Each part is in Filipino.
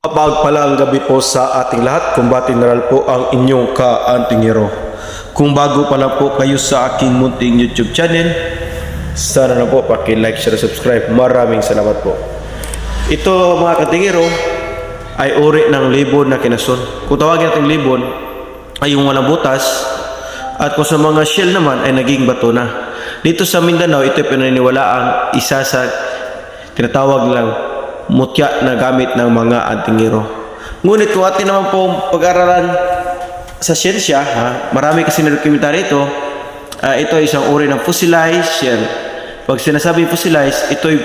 Mapagpalang gabi po sa ating lahat. Kumbati General po ang inyong ka-antingero. Kung bago pa lang po kayo sa aking munting YouTube channel, sana na po paki-like, share, subscribe. Maraming salamat po. Ito mga katingero ay uri ng libon na kinason. Kung tawagin natin libon ay yung walang butas at kung sa mga shell naman ay naging bato na. Dito sa Mindanao, ito pinaniniwalaang isa sa tinatawag lang mutya na gamit ng mga antingero. Ngunit kung atin naman pong pag-aralan sa siyensya, ha, marami kasi na-documentary ito, ah, ito ay isang uri ng fossilized shell. Pag sinasabi fossilized, ito ay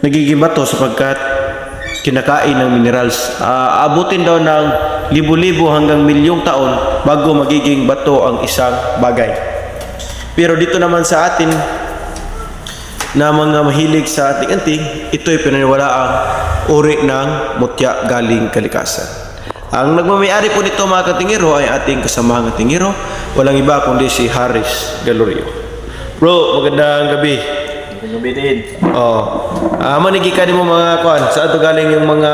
nagiging bato sapagkat kinakain ng minerals. Ah, abutin daw ng libo-libo hanggang milyong taon bago magiging bato ang isang bagay. Pero dito naman sa atin, na mga mahilig sa ating anting, ito ay pinaniwalaang uri ng mutya galing kalikasan. Ang nagmamayari po nito mga katingero ay ating kasamahang katingero, walang iba kundi si Harris Galorio. Bro, magandang gabi. Gabi din. Oh, ah manigi ka mo mga kuan, saan to galing yung mga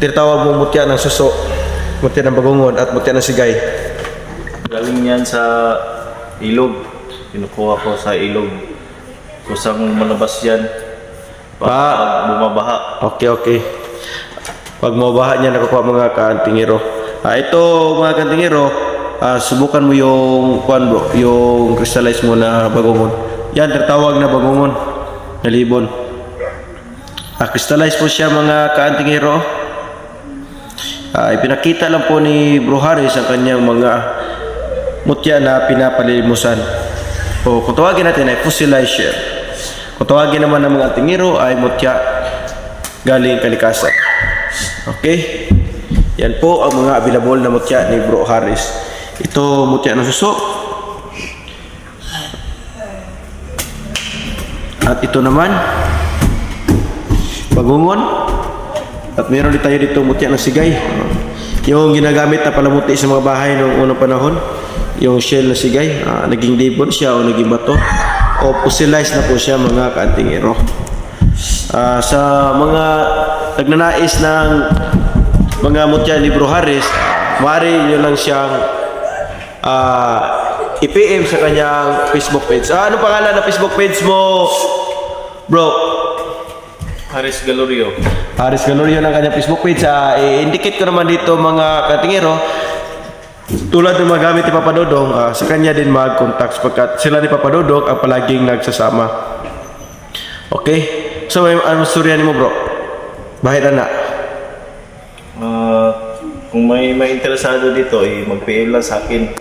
tinatawag mo mutya ng suso, mutya ng bagungon at mutya ng sigay. Galing yan sa ilog. Kinukuha ko sa ilog. Kusang malabas yan. Pa- bumabaha. Okay, okay. Pag mabaha niya, nakukuha mga kaantingero. Ah, ito mga kaantingero, ah, subukan mo yung, kuan bro, yung crystallize mo na bagungon. Yan, tatawag na bagungon, na libon. Ah, crystallize po siya mga kaantingero. Ah, ipinakita lang po ni Bro Harris ang kanyang mga mutya na pinapalilimusan. O kung tawagin natin ay fossilized. Kung tawagin naman ng mga tingiro ay mutya galing kalikasan. Okay? Yan po ang mga available na mutya ni Bro Harris. Ito mutya ng suso. At ito naman bagungon. At meron din tayo dito mutya ng sigay. Yung ginagamit na palamuti sa mga bahay noong unang panahon. Yung shell na sigay. ah, naging libon siya o naging bato. O fossilized na po siya mga kaantingero. Ah, sa mga nagnanais ng mga mutya ni Bro Harris, maaari nyo lang siyang ah, i-PM sa kanyang Facebook page. Ah, ano pangalan ng Facebook page mo, bro? Haris Galorio. Haris Galorio ng kanyang Facebook page. Ah, i-indicate ko naman dito mga katingero. Tulad ng mga gamit ni Papa Dodong, ah, sa kanya din mag-contact sapagkat sila ni Papa Dodong ang palaging nagsasama. Okay? So, may ano storya ni mo, bro? Bahit na Ah, kung may may interesado dito, eh, mag-PM lang sa akin.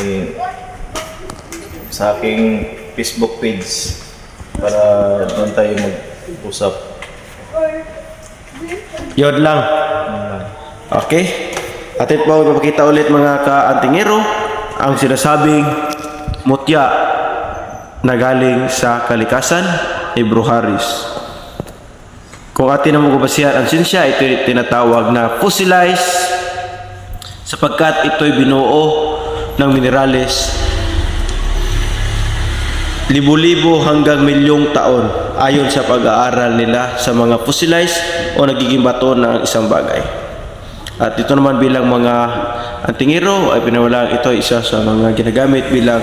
Eh, sa aking Facebook page para doon tayo mag-usap. Yun lang. Okay? Atin po magpapakita ulit mga ka-antingero ang sinasabing mutya na galing sa kalikasan ni Bro Harris. Kung atin na magpapasihan ang sinsya, ito tinatawag na fossilized sapagkat ito'y binuo ng minerales libo-libo hanggang milyong taon ayon sa pag-aaral nila sa mga fossilized o nagiging bato ng isang bagay. At ito naman bilang mga antingero ay pinawalaan ito isa sa mga ginagamit bilang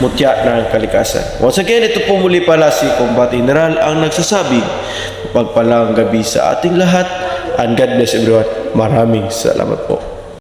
mutya ng kalikasan. Once again, ito po muli pala si Combat General ang nagsasabi pagpalang gabi sa ating lahat and God bless everyone. Maraming salamat po.